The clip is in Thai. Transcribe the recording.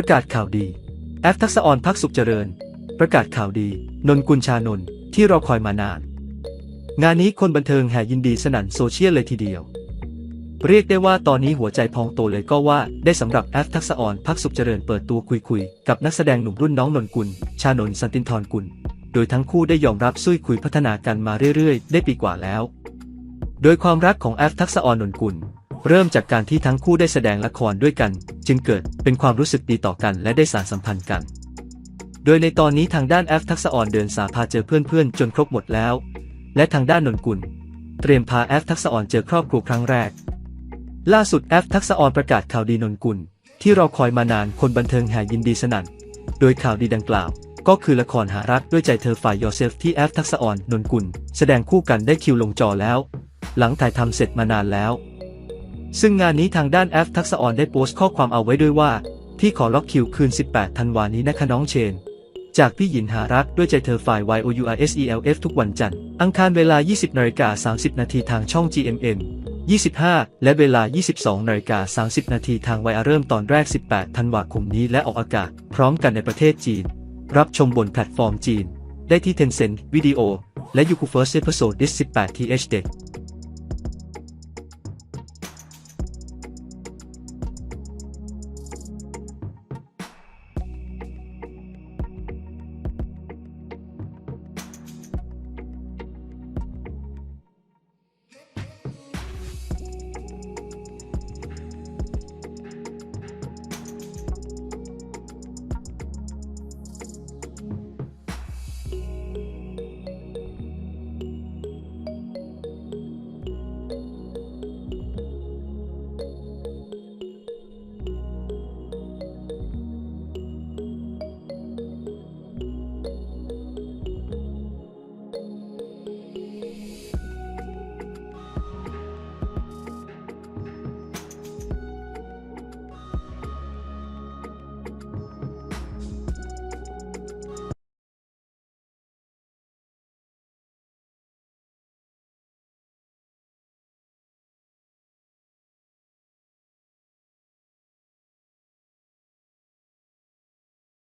ประกาศข่าวดี แอฟทักษะออนพักสุขเจริญ ประกาศข่าวดี นนกุลชานนท์ที่รอคอยมานาน งานนี้คนบันเทิงแห่ยินดีสนั่นโซเชียลเลยทีเดียว เรียกได้ว่าตอนนี้หัวใจพองโตเลยก็ว่าได้สำหรับแอฟทักษะออนพักสุขเจริญเปิดตัวคุยๆกับนักแสดงหนุ่มรุ่นน้องนนกุล ชานนท์สันตินทรกุล โดยทั้งคู่ได้ยอมรับซุยคุยพัฒนากันมาเรื่อยๆ ได้ปีกว่าแล้ว โดยความรักของแอฟทักษะออนนนกุลเริ่มจากการที่ทั้งคู่ได้แสดงละครด้วยกัน จึงเกิดเป็นความรู้สึกดีต่อกันและได้สานสัมพันธ์กัน โดยในตอนนี้ทางด้านแอฟทักษะออนเดินสาพาเจอเพื่อนๆ จนครบหมดแล้ว และทางด้านนนกุล เตรียมพาแอฟทักษะออนเจอครอบครัวครั้งแรก ล่าสุดแอฟทักษะออนประกาศข่าวดีนนกุล ที่เราคอยมานานคนบันเทิงแห่ยินดีสนั่น โดยข่าวดีดังกล่าวก็คือละครหารักด้วยใจเธอฝ่ายยอเซฟที่แอฟทักษะออนนนกุล แสดงคู่กันได้คิวลงจอแล้ว หลังถ่ายทำเสร็จมานานแล้ว ซึ่งงานนี้ทางด้านแอฟทักษะออนได้โพสต์ข้อความเอาไว้ด้วยว่าพี่ขอล็อกคิวคืน 18 ธันวานี้นะคะน้องเชน จากพี่หยินหารักด้วยใจเธอฝ่าย Y O U R S E L F ทุกวันจันทร์ อังคารเวลา 20นาฬิกา30 นาทีทางช่อง GMM 25 และเวลา 22นาฬิกา30 นาทีทางไวอาเริ่มตอนแรก 18 ธันวาคมนี้และออกอากาศ พร้อมกันในประเทศจีน รับชมบนแพลตฟอร์มจีน ได้ที่ Tencent Video และ Youku First Episode 18 TH เด็ก